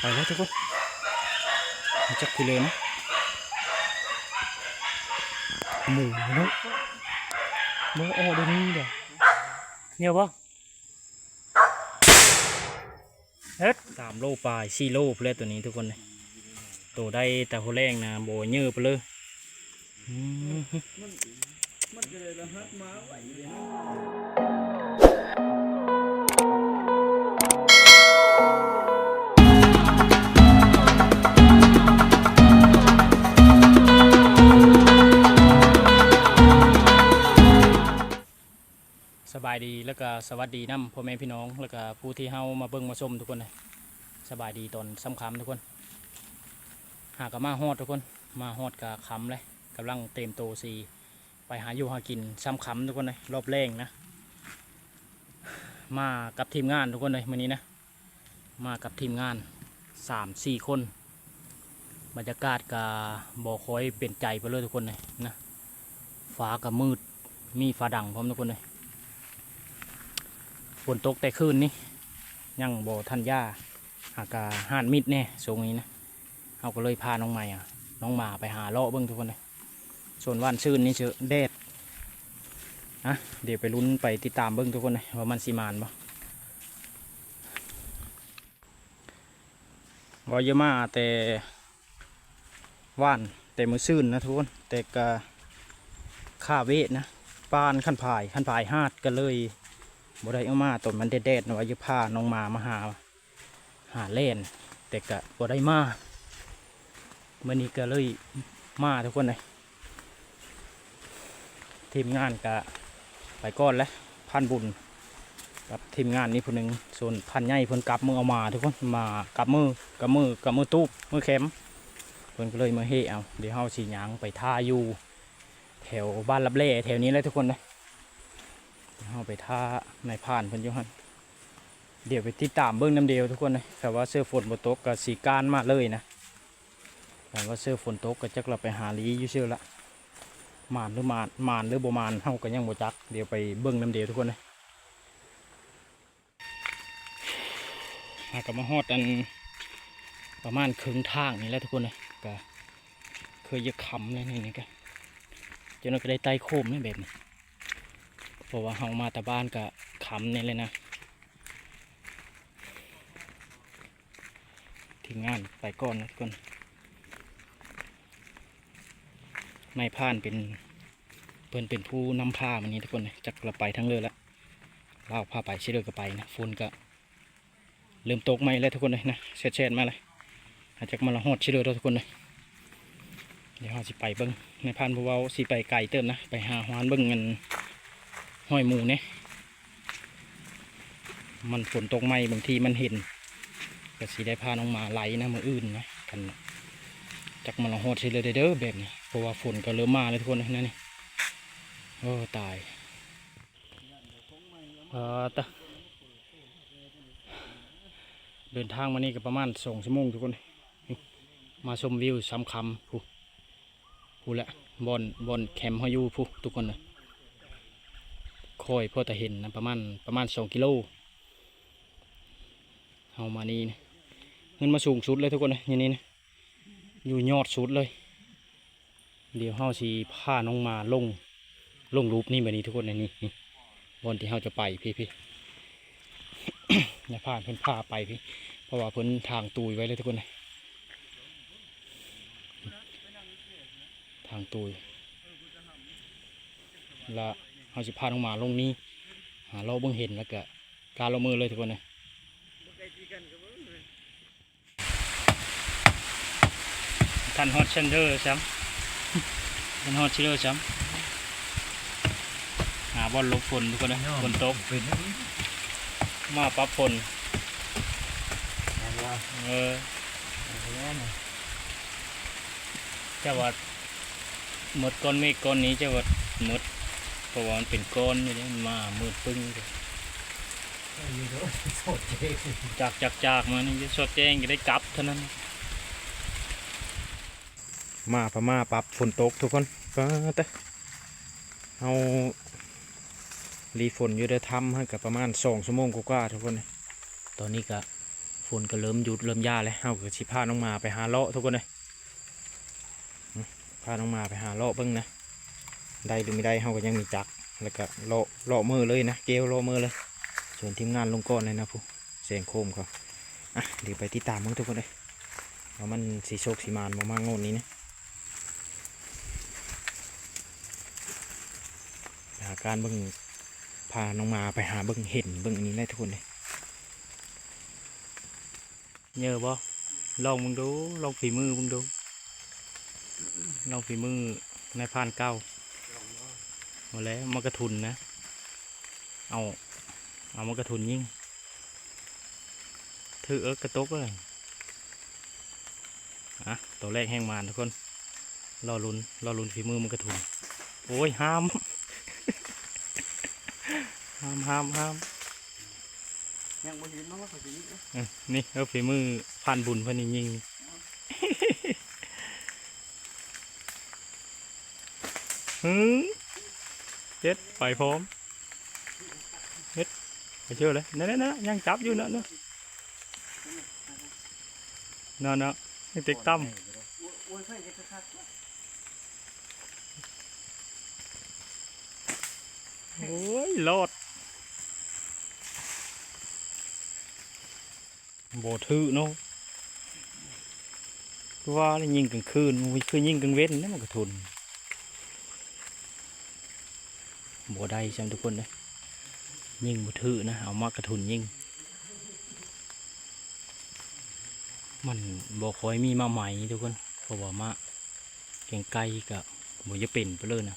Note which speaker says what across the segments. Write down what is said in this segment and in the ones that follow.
Speaker 1: ไปแล้วทุกคนจับคุเลยนะหมูเนาะเมื่อออเดนี้เดี๋ยวเนี่ยปะเฮ็ดสามโลปลายสี่โลเพลตัวนี้ทุกคนเลยตัวได้แต่หัวแรงนะโบเยือไปเลยม
Speaker 2: มันก็เลยระหักมาไหวเลย
Speaker 1: บายดีแล้วก็สวัสดีน้ำพ่อแม่พี่น้องแล้วก็ผู้ที่เฮามาเบิ่งมาชมทุกคนเลยสบายดีตอนสำคำทุกคน หากับมาฮอดทุกคน มาฮอดกับคำเลยกำลังเต็มโตวสีไปหาอยู่หากินซ้ำคำทุกคนเลยรอบแรงนะ มากับทีมงานทุกคนเลยวันนี้นะ มากับทีมงานสามสี่คน บรรยากาศกับบอคอยเปลี่ยนใจไปเลยทุกคนเลยนะฟ้ากับมืดมีฟ้าดังพร้อมทุกคนเลย นตกแต่คืนนี้ยังบ่ทันย่าหากาห่านมิดแน่ทรงนี้นะเอาก็เลยพาน้องใหม่อะ น้องหมาไปหาเลาะเบิ้งทุกคนเลยส่วนวันซื่นนี่เจอแดดนะเดี๋ยวไปลุ้นไปติดตามเบิ้งทุกคนเลยว่ามันสีมานบ่วอยมาแต่ว่านแต่มือซื่นนะทุกคน แต่กะข้าเวทนะปานขั้นผายขั้นผายหาดก็เลย บ่ได้เอามาต้นมันแดดๆนะว่าจะพาน้องมามาหา หาเล่น แต่ก็บ่ได้มาเมื่อนี้ก็เลยมาทุกคนเลยทีมงานก็ไปก่อนแล้วพันบุญกับทีมงานนี้ผู้หนึ่งส่วนพันใหญ่เพิ่นกลับมือเอามาทุกคนมากลับมือกลับมือกลับมือตูบมือเข็มเพิ่นก็เลยมาเฮเอาเดี๋ยวเฮาสีหยางไปท่าอยู่ แถวบ้านรับเล่แถวนี้เลยทุกคนเลย เอาไปท่าในผ่านเพิ่นอยู่หันเดี๋ยวไปติดตามเบิ้องน้ำเดียวทุกคนเลยแต่ว่าเสื้อฝนบนตกกับสีการมาเลยนะแต่ว่าเสื้อฝนโตกก็จักเราไปหาลีอยู่เชื่อละมานหรือมานมานหรือบ่มานเฮาก็ยังบ่จัก เดี๋ยวไปเบิ้องน้ำเดียวทุกคนเลยหากลับมาฮอดอันประมาณครึ่งทางนี่แหละทุกคนเลยก็เคยจะขำเลยนี่นี่ก็จนเราก็ได้ไต่โคมนี่แบบนี้ เพราะว่าเฮามาแต่บ้านกับขำนี่เลยนะ ทีมงานไปก่อนนะทุกคนนายพรานเป็นเพิ่นเป็นผู้นำพามันนี้ทุกคนจักเราไปทั้งเรือละเราพาไปเชื่อเรือก็ไปนะฝนก็เริ่มตกไหมแล้วทุกคนเลยนะเช็ดเช็ดมาเลยอาจจะมาละหอดเชื่อเรือเราทุกคนเลยเดี๋ยวเราสิไปเบิ้งในพานผู้เว้าสิไปไกลเติมนะไปหาหวานเบิ้งเงิน ห้อยหมูเนี่ยมันฝนตกไหมบางทีมันเห็นก็สีได้พาน้องมาไหลนะมืออื่นนะกันจักมันละโหดสิเลยเด้อแบบนี้เพราะว่าฝนก็เริ่มมาเลยทุกคนนะนี่โอ้ตายเออตะเดินทางมานี่ก็ประมาณสองชั่วโมงทุกคน มาชมวิวสำคำผู้ผู้ละบอนบอนแคมป์ฮอยู่ผู้ทุกคนนะ ค่อยพอแต่เห็นนะประมาณประมาณสองกิโลเอามานี่นะเงินมาสูงสุดเลยทุกคนนะอย่างนี้นะอยู่ยอดสุดเลย เดี๋ยวเฮาสีผ้าน้องมาลงลงรูปนี่แบบนี้ทุกคนนะนี่นี่บอนที่เฮาจะไปพี่พี่อย่าพลาดเพิ่นพาไปพี่ เพราะว่าเพิ่นทางตุยไว้เลยทุกคนนะทางตุยและ เขาสิพาน้องหมาลงนี้หาเราเบิ่งเห็นแล้วก็การเรามือเลยทุกคนเลยทันฮอตเชนเดอร์ซ้ำทันฮอตเชนเดอร์ซ้ำหาบอลลบฝนทุกคนนะฝนตก
Speaker 2: เป็นอย่างนี้
Speaker 1: มาปรั๊บฝน
Speaker 2: อะไรวะ
Speaker 1: เออ
Speaker 2: อะไรนะ
Speaker 1: เจ้าวัดหมดก้อนเมฆก้อนนี้เจ้าวัดหมด เพราะว่ามันเป็นก้อนอยู่นี่มันมามืดปึ้งเลย
Speaker 2: อยู่เด้อโสดเจ๊
Speaker 1: จากจากจากมานี่จะสดแจ้งจะได้กลับเท่านั้น มาพม่าปรับฝนตกทุกคนก็แต่เอารีฝนอยู่ได้ทำให้กับประมาณสองชั่วโมงกว่าทุกคน ตอนนี้ก็ฝนก็เริ่มหยุดเริ่มย่าเลยเฮาก็สิพาน้องมาไปหาเลาะทุกคนเลยพาน้องมาไปหาเลาะเบิ่งนะ ได้หรือไม่ได้เฮาก็ยังมีจักรแล้วก็เลาะเลาะมือเลยนะเกลเลาะมือเลย ส่วนทีมงานลงก้อนเลยนะผู้เสียงโคมเขาอะเดี๋ยวไปติดตามมึงทุกคนเลยว่ามันสีโชคสีมานมามากโงนนี้นะหาการเบิ่งพาน้องมาไปหาเบิ่งเห็นเบิ่งอันนี้ได้ทุกคนเลยเยอะบ่ลองมึงดูลองฝีมือมึงดูลองฝีมือในพานเก้า มดแล้วมากระทุนนะ เอา เอามากระทุนยิ่งถือเอิกกระตกเลยอะตัวแรกแห้งมานทุกคน รอลุนรอลุนฝีมือมันกระทุน โอ้ยห้าม ห้ามห้ามห้าม
Speaker 2: ยังบ่เห็นเนาะว่าเขาจะยิงนะ
Speaker 1: เอ้ยนี่เอาฝีมือพันบุญเพันนี่ยิงฮึ เจ็ดไปพร้อมเฮ็ดไปเชื่อเลยนั่นนั่นยังจับอยู่เนอะเนอะเนอะเนอะยังติ๊กตั้ม
Speaker 2: โอ้ยไฟจะคัก
Speaker 1: โอ้ยรอดโบถือเนาะว่าแล้วยิงกลางคืนมันคือยิงกลางเว้นนี่มันก็ทุน โบได้ใช่ไหมทุกคนเลยยิงโบถือนะ เอามากระทุนยิ่ง มันบอคอยมีมาใหม่ทุกคนเพราะว่ามาเก่งไกลกับโบจะเป็นไปเลยนะ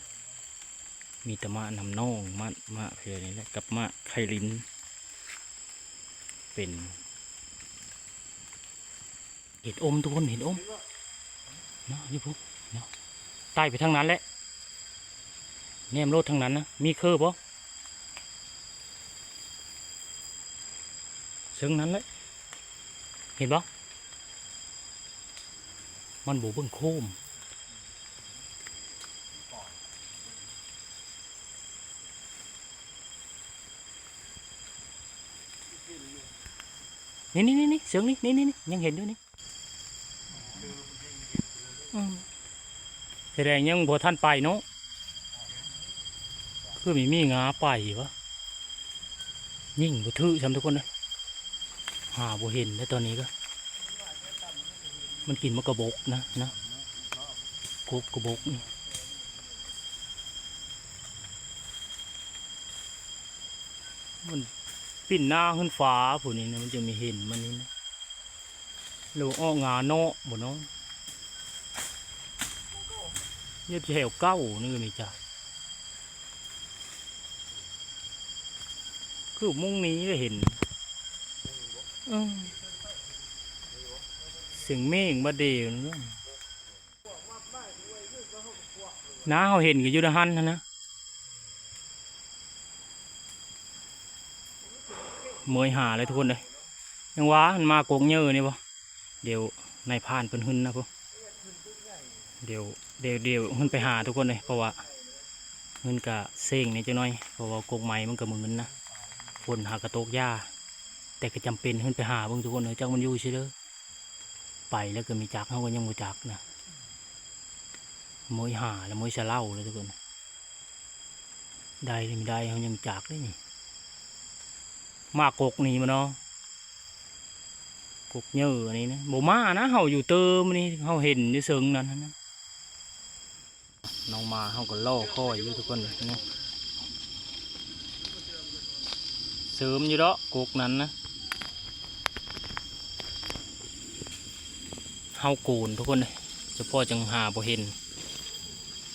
Speaker 1: มีแต่มะนำน่องมะมะเพลนี่แหละกับมะไคลินเป็นเห็ดอมทุกคนเห็ดอมเนาะนี่พวกเนาะใต้ไปทางนั้นแหละ แนมโลดทางนั้นนะมีเคอร์บ่ซึ่งนั้นแหละเห็นบ่มันบูเบิ่งโคมนี่นี่นี่นี่เสียงนี่นี่นี่นี่ยังเห็นอยู่นี่อืมแสดงยังบ่ท่านไปเนาะ คือมีมีงาไปวะยิ่งบ่ถือทำทุกคนเลยหาบ่เห็นแล้วตอนนี้ก็ มันกินมะกระบกนะนะกบกระบกนี่มันปิ่นหน้าขึ้นฟ้าผู้นี้นะมันจะมีเห็นมันนี่นะหรืออ้องาโนะบ่เน้องยืดแถวเก้านี่ก็มีจ้ะ คือมุ่งนี้ก็เห็นอืมเสียงเมฆมาเดียวเนอะน้าเขาเห็นกับยูดาหันนะนะเมยหาเลยทุกคนเลยยังว้ามันมากงเยอะนี่บ่เดี๋ยวนายพรานเพิ่นหึนนะพวกเดี๋ยวเดี๋ยวเดี๋ยวหึนไปหาทุกคนเลยเพราะว่าหึนกะเซ็งนี่จะน้อยเพราะว่ากงไม้มันก็มืนนะ ฝนหากระตกหญ้าแต่ก็จำเป็นหึนไปหาเบิ่งทุกคนเลยจังมันอยู่ใช่เด้อไปแล้วก็มีจักเขาก็ยังบ่จักนะเมยหาแล้วเมยจะเล่าเลยทุกคนได้หรือไม่ได้เขายังจักเลยนี่มากกนี่มันเนาะกกเยอะอันนี้นะโบมานะเฮาอยู่เติมนี่เฮาเห็นในเซิงนั่นนะน้องมาเฮาก็ล่อข้อยอยู่ทุกคนนี่ สริมอยู่เด้อกกนั้นนะเฮาโกนทุกคนเลยเฉพาะจังหาบ่เห็น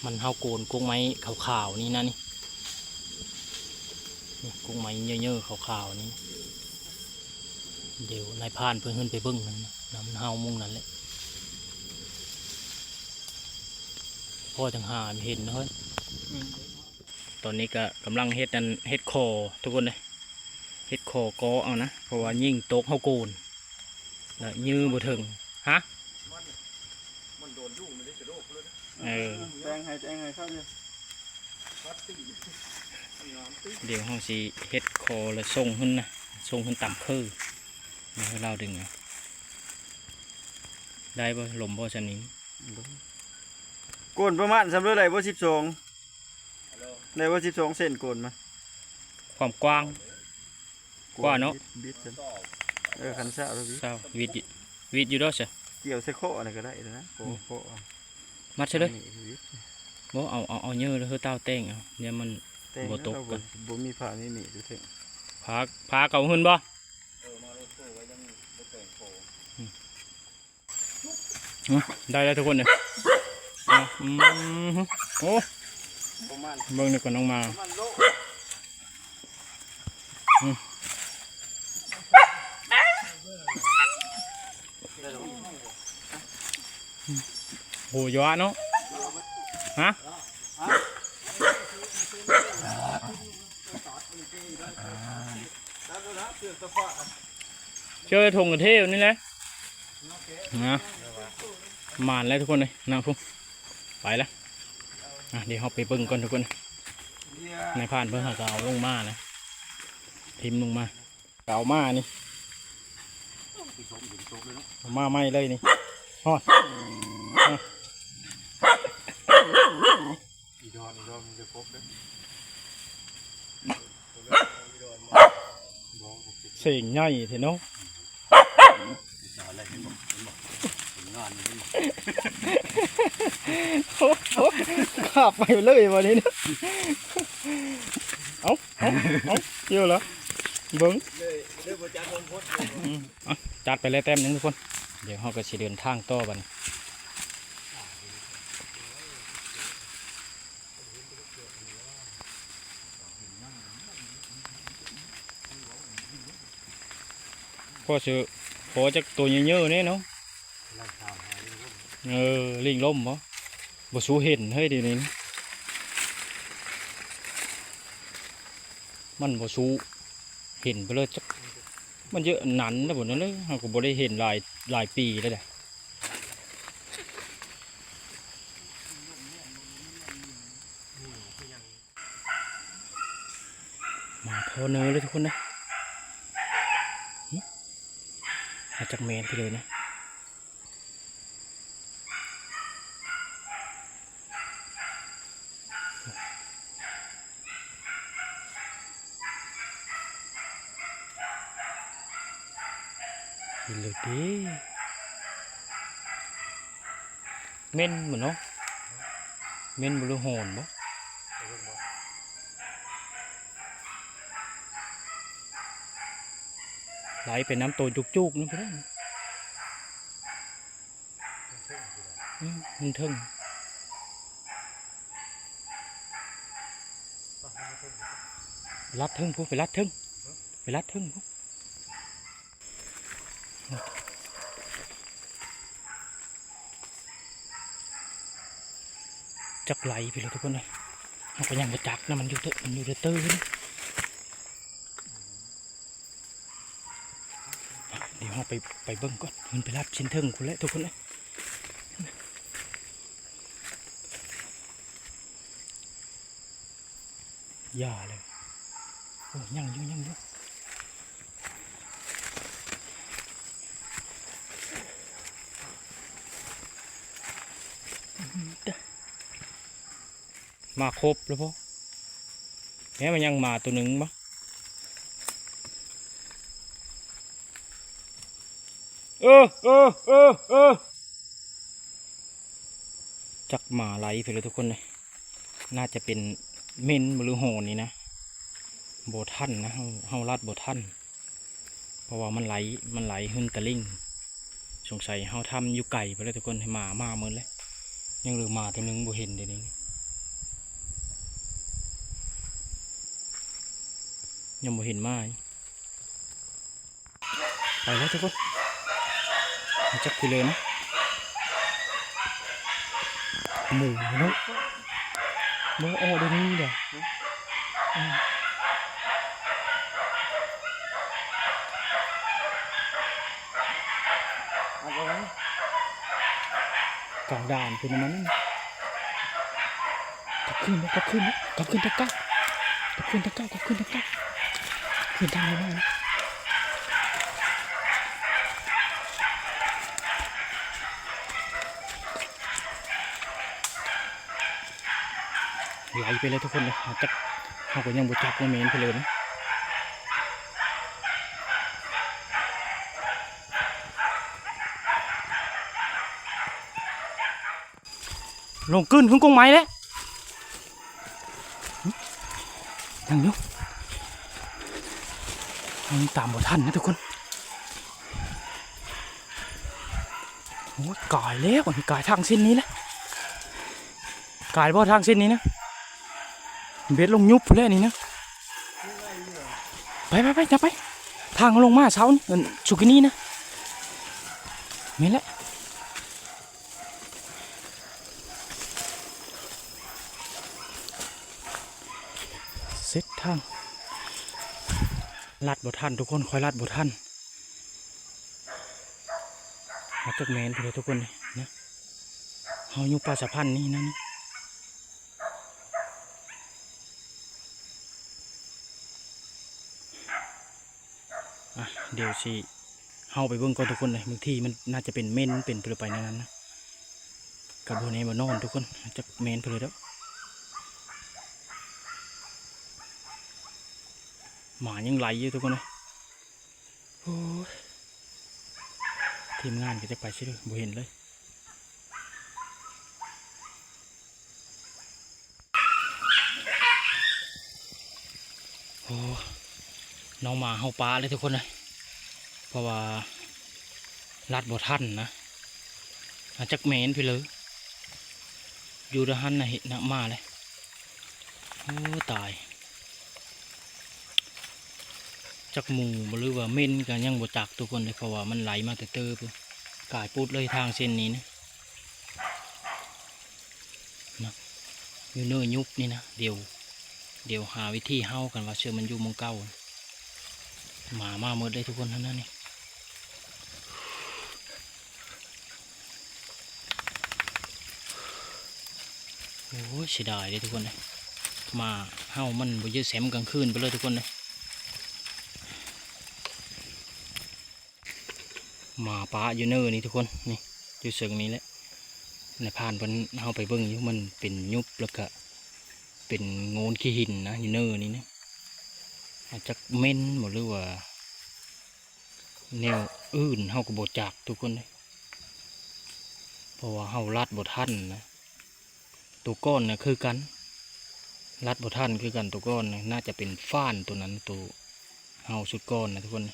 Speaker 1: มันเฮาโกนกกไม้ขาวๆนี่นะนี่นี่กุ้งไม้เยอะๆขาวๆนี่เดี๋ยวนายพรานเพื่อนขึ้นไปเบิ้งนั่นนะน้ำเฮามุ่งนั่นแหละพ่อจังหาไม่เห็นนะเฮ้ยตอนนี้ก็กำลังเฮ็ดนั่นเฮ็ดคอทุกคนเลย เฮ็ดคอกอเอานะ เพราะว่ายิ่งโต๊ะเฮาโกนแล้วยื้อบ่ถึงฮะ
Speaker 2: มันโดนยุ่งมันได้กระโดดเลย
Speaker 1: เออ
Speaker 2: แตงให้แตงให้เข้าเลยวัดตี
Speaker 1: เดี๋ยวเฮาสิเฮ็ดคอแล้วส่งขึ้นนะส่งขึ้นต่ำคือมาให้เราดึงเอาได้บ่ลมบ่ชนิง
Speaker 2: โกนประมาณสำเร็จได้บ่สิบสองได้บ่สิบสองเซนโกนมา
Speaker 1: ความกว้าง กว่าเนอะ
Speaker 2: บิดบิดเออคันซะเอาบิด
Speaker 1: เศร้าวิดอยู่วิดอยู่ด้วยใช่
Speaker 2: เกี่ยวใส่ข้ออะไรก็ได้นะโคโค
Speaker 1: มัดใช่เลย
Speaker 2: นี่บิด
Speaker 1: บ่เอาเอาเอาเยอะเลยคือเต้าเต้งเอาเนี่ยมัน
Speaker 2: แต่ง
Speaker 1: บ่ตก
Speaker 2: แล้ว
Speaker 1: กั
Speaker 2: เรา
Speaker 1: น
Speaker 2: บ่บ่มีผ้านี่นี่ดูเถอะ
Speaker 1: พาพาเก่าหืนบ่อืมได้แล้วทุกคนเนี่ยเอาอืมโอ้
Speaker 2: ประมาณ
Speaker 1: เบิ่งนี่ก่อนน้องมา
Speaker 2: ประมาณ โห
Speaker 1: ยอะเนาะฮะเจอทงกระเทวนี่แหละนะมานแล้วทุกคนเลยนะพุ่งไปแล้วอะเดี๋ยวเราไปเบิ่งก่อนทุกคน ในผ่านเพิ่งเขาเอาลงมานะพิมลงมาเอามานี่เอามาไม่เลยนี่ฮอด
Speaker 2: อีดอนอีดอนมันจะครบเลย
Speaker 1: เสียงใหญ่เถอะเนาะขับไปเลยวันนี้นะเอาเอาเอาเยอะเหรอเบิ้ง
Speaker 2: เลยเลยบ่จัดลงพด
Speaker 1: อืมเอาจัดไปเลยแต้มหนึงทุกคน เดี๋ยวเราก็สิเดินทางต่อบัดน พ่อซื้อขอจากตัวเยอะๆนี่เนาะเออลิงล่มบ่บ่สูเห็นเฮ้ยดีนี้มันบ่สูเห็นไปเลยจักมันเยอะหนันนะผมนั่นเลยเราก็บ่ได้เห็นหลายหลายปีแล้วแหละมาพอเนยเลยทุกคนนะหึ มาจากเมนไปเลยนะเห็นเลยดิเม่นเหมือนเนาะเม่นบหรือโหนบ่ ไหลไปน้ำโตจุกๆนั่นไปได้มันทึ่งลัดทึ่งพวกไปลัดทึ่งไปลัดทึ่งพวกจักไหลไปเลยทุกคนเลยเราก็ยังมาจักนะมันอยู่เตมันอยู่เตตื้อนะเดี๋ยวเรา ไปไปเบิ้งก่อนมันไปรับชิ้นเทิงคุณแล้วทุกคนเลยอย่าเลยโอ้ยยังอยู่ยังอยู่มาครบแล้วพ่อแม้มันยังมาตัวหนึ่งบ่เออเออเออเออจักหมาไหลไปเลยทุกคนเลยน่าจะเป็นเม่นหรือโหนนี่นะโบทันนะเฮาเฮาดโบทันเพราะว่ามันไหลมันไหลหึนตะลิ่งสงสัยเฮาทำอยู่ไก่ไปเลยทุกคนให้หมามาเหมือนเลยยังเหลือหมาตัวหนึงบ่เห็นเดี๋ยวนี้ยังบ่เห็นไม้ไปแล้วทุกคน จับทีเลยนะหมูเนาะโมโอเดี๋ยวนี้เดี๋ยวกลางด่านเป็นมันนั่นกลับขึ้นนะกลับขึ้นนะกลับขึ้นตะก้ากลับขึ้นตะก้ากลับขึ้นตะก้าขึ้นทางนี้ได้นะ ไหลไปเลยทุกคนเลยจักเขาก็ยังบุจักว่าเมนไปเลยนะลงกึ้นขึ้นกงไม้แล้วยังอยู่ยังตามบ่ทันนะทุกคนโอ้ยกายแล้วอันนี้กายทางเส้นนี้แหละกายบ่ทางเส้นนี้นะ เบ็ดลงยุบเล้วนี่นะไปไปไปจะไป ทางลงมาเช้านี่สุกินี่นะนี่แหละเสร็จทางลัดบ่ทันทุกคนคอยลัดบ่ทันมาจากแมนไปเลยทุกคนเลยนะเฮาอยู่ปลาสะพันนี่นะนี่ เดี๋ยวสิเฮาไปเบิ่งก่อนทุกคนเลยบางทีมันน่าจะเป็นเม่นเป็นไปเลยไปในนั้นนะกับโบเนมานอนทุกคนจะเมนไปเลยแล้วหมายังไหลอยู่ทุกคนเลยโอ้ทีมงานก็จะไปใช่ด้วยบ่เห็นเลยโอ้น้องหมาเฮาปลาเลยทุกคนเลย ราะว่าลัดบ่ทันนะอาจักแมนไปเลยอยู่ดะหันนะเห็นนะมาเลยโอ้ตาย จักหมูหรือว่าเม่นกันยังบ่จักทุกคนเลยเพราะว่ามันไหลมาแต่เตอปุ๊กายปุดเลยทางเส้นนี้นะนะอยู่เนื้อยุบนี่นะเดี๋ยวเดี๋ยวหาวิธีเฮ้ากันว่าเชื่อมันอยู่มองเก้าหมามาหมดเลยทุกคนทั้งนั้นนี่ โอ้ยเสียดายเลยทุกคนเลยมาเฮามันบ่เยอะแสมกลางคืนไปเลยทุกคนเลยหมาป้าอยู่เนอร์นี่ทุกคนนี่อยู่เชิงนี้แหละในผ่านเพิ่นเอาไปเบิ่งอยู่มันเป็นยุบแล้วก็เป็นโงนขี้หินนะอยู่เนอร์นี่นะอาจจะเม่นหมดหรือว่า แนวอื่นเฮาก็บ่จักทุกคนเลยเพราะว่าเฮาลัดบ่ทันนะ ตัวก้อนเนะคือกันลัดบ่ทันคือกันตัวก้อนนะน่าจะเป็นฟ้านตัวนั้นตัวเฮาสุดก้อนนะทุกคน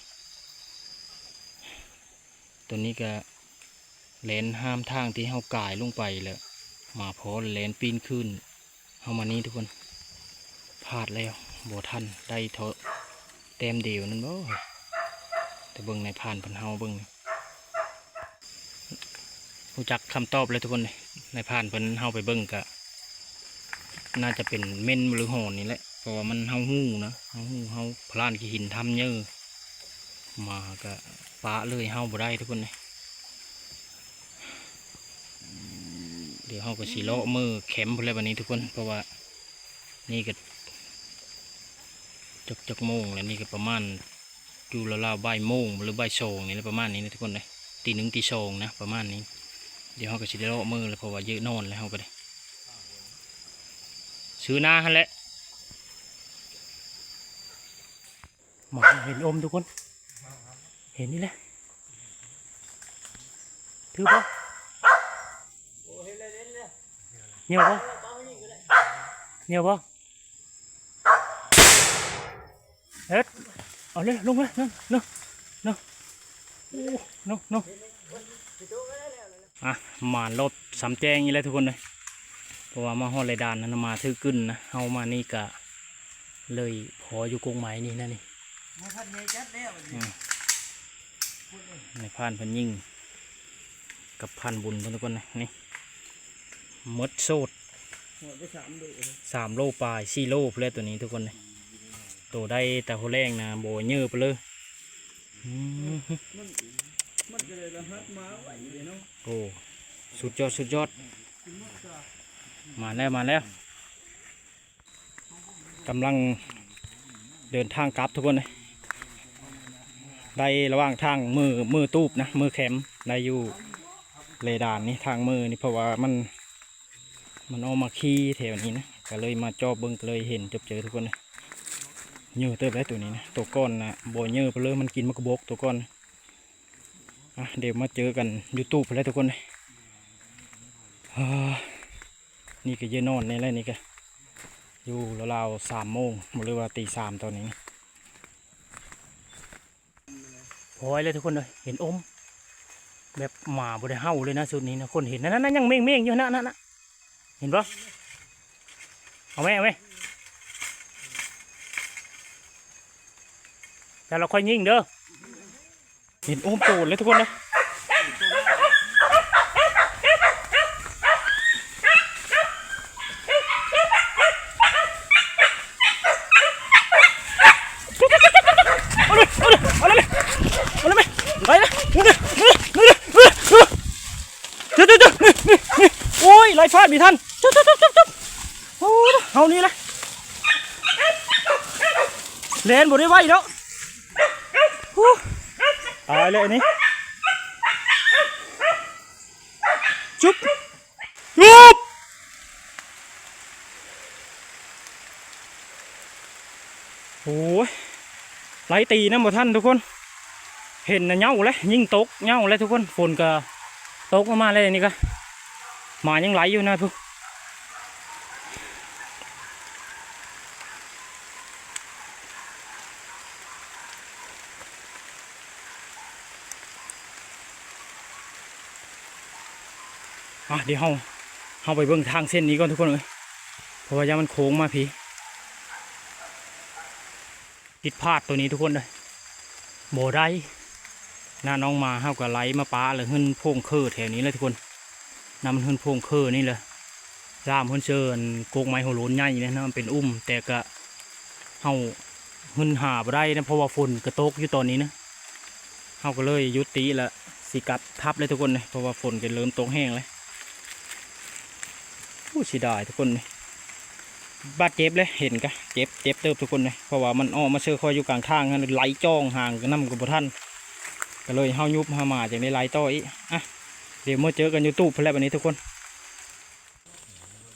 Speaker 1: ตัวนี้ก็เลนห้ามทางที่เฮากายลงไปแล้วมาพอเลนปีนขึ้นเฮามานี้ทุกคนพลาดแล้วบ่ทันได้เถอเต็มเดียวนั่นบ่แต่เบิ่งในผ่านพันเฮาเบิ่งนี่รู้จักคำตอบเลยทุกคนในผ่านเพิ่นเฮาไปเบิ่งก็ น่าจะเป็นเม่นหรือหอนนี่แหละเพราะว่ามันเฮาหู้นะเฮาหู้เฮาพลานกี่หินทำเยอะมาก็ปะเลยเฮาบ่ได้ทุกคนเลยเดี๋ยวเฮาก็สิเลาะมือเข็มพุ่นเลยวันนี้ทุกคน เพราะว่านี่ก็จักจักโมงแล้วนี่ก็ประมาณอยู่ราวๆบ่ายโมงหรือใบโชงนี่แหละประมาณนี้นะทุกคนเลยตีหนึ่งตีโชงนะประมาณนี้ เดี๋ยวเฮาก็สิได้เลาะมือเลยเพราะว่าเยอะนอนแล้วเฮาก็ได้ ซื้อหน้าหันแหละหมาเห็นอมทุกคน เห็นนี่แหละถือปะเหนียวปะเหนียวปะเฮ็ดเอาเลยลงเลยนั่นนั่นนั่นโอ้นั่นนั่นอะหมานรถสามแจงนี่แหละทุกคนเลย เพราะว่ามาฮอดไรดานนั้นมาถือกึ้นนะเฮามานี่กะเลยพออยู่กรงไม้นี่นะนี่
Speaker 2: มาพัดใหญ่จัดแล้วบัดนี้
Speaker 1: ในพานเพันยิ่งกับพันบุญเพิ่นทุกคนนะนี่มดโซด
Speaker 2: หัวไปสามดู
Speaker 1: สามโลปลายสี่โลเพลตัวนี้ทุกคนเลยตัวได้แต่หัวแรงนะโบเยอะไปเลยอืม
Speaker 2: มันมันก็เลยรหัสมาไหวเลยเนาะ
Speaker 1: โอ้สุดยอด สุดยอด มาแล้วมาแล้วกำลังเดินทางกลับทุกคนเลยได้ระหว่างทางมือมือตูบนะมือแคมได้อยู่เลดานนี่ทางมือนี่เพราะว่ามันมันเอามาขี้แถวนี้นะก็เลยมาจอบเบิ้งเลยเห็นจบเจอทุกคนเลยเยอะเติบแล้วตัวนี้นะตัวก้อนนะบ่เยอะไปเลยมันกินมันกบอกตัวก้อนอะเดี๋ยวมาเจอกันยูทูบไปแล้วทุกคนเลย นี่ก็เยนอนในแล้วนี่ก็อยู่ราวๆสามโมงหรือว่าตีสามตอนนี้โอ้ยเลยทุกคนเลยเห็นอม แบบหมาบริเฮาเลยนะสุดนี้นะคนเห็นนั่นนั่นยังเม่งเม่งอยู่นนั่นนะเห็นปะเอาไหมเอาไหมแต่เราค่อยยิงเด้อเห็นอมโตดเลยทุกคนนะเอาเลยเอาเลยเอาเลยเอาเลยไปเลยนี่เลยนี่เลยนี่เลยเดี๋ยวเดี๋ยวเดี๋ยวนี่นี่นี่โอ้ยไล่ฟาดมีทันจับจับจับจับจับโอ้ยเอานี่เลยเลนบ่ได้ไหวแล้วฮู้ตายเลยอันนี้จุ๊บจุ๊บโอ้ยไล่ตีนะบ่ท่านทุกคน เห็นนะเหงาเลยยิ่งตกเหงาเลยทุกคนฝนก็ตกมาเลยนี่ก็ห มายังไหลอยู่นะพวกอะเดี๋ยวเฮาเฮาไปเบิ่งทางเส้นนี้ก่อนทุกคนเลยเพราะว่ายามันโค้งมาพี่ผิดพลาดตัวนี้ทุกคนเลยโบได้หน้าน้องมาเฮาก็ไหลมาป้าเลยหึ่นพงเคอแถวนี้เลยทุกคน นำมันหึ่นพงเคอนี่เลยรามหึ่นเชิญโกกไม้หัวโล้นใหญ่เนี่ยนะมันเป็นอุ้ม แต่ก็เฮาหึ่นหาบได้นะเพราะว่าฝนกระตกอยู่ตอนนี้นะเฮาก็เลยยุติละสิกับทับเลยทุกคนเลยเพราะว่าฝนก็เริ่มตกแห้งเลยโอ้สิได้ทุกคนเลยบาดเจ็บเลยเห็นกะเจ็บเจ็บเติบทุกคนเลยเพราะว่ามันออกมาเชื่อคอยอยู่กลางทางนะไหลจ้องห่างกันน้ำกับท่านก็เลยเฮายุบเฮามาจากในไลต่ออีกอะ เดี๋ยวมาเจอกันยูทูบเพื่อนแล้ววันนี้ทุกคน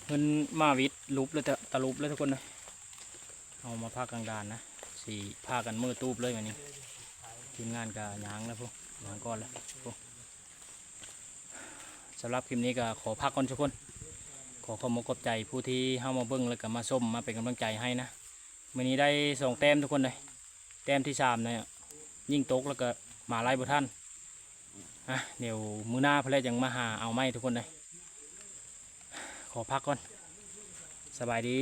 Speaker 1: เงินมาวิทย์ลุบเลยตะตะลุบเลยทุกคนนะเอามาพากกลางดานนะสี่พากันมือตูบเลยวันนี้ทีมงานกับยางแล้วพวกยางก้อนแล้วพวกสำหรับคลิปนี้ก็ขอพักก่อนทุกคน ขอขอบคุณขอบใจผู้ที่เข้ามาเบิ้งแล้วก็มาส้มมาเป็นกำลังใจให้นะวันนี้ได้สองแต้มทุกคนเลยแต้มที่สามเนี่ยยิ่งตกแล้วก็มาไล่บุท่าน อะเดี๋ยวมือหน้าเพลยังมาหาเอาไม้ทุกคนเลยขอพักก่อน สบายดี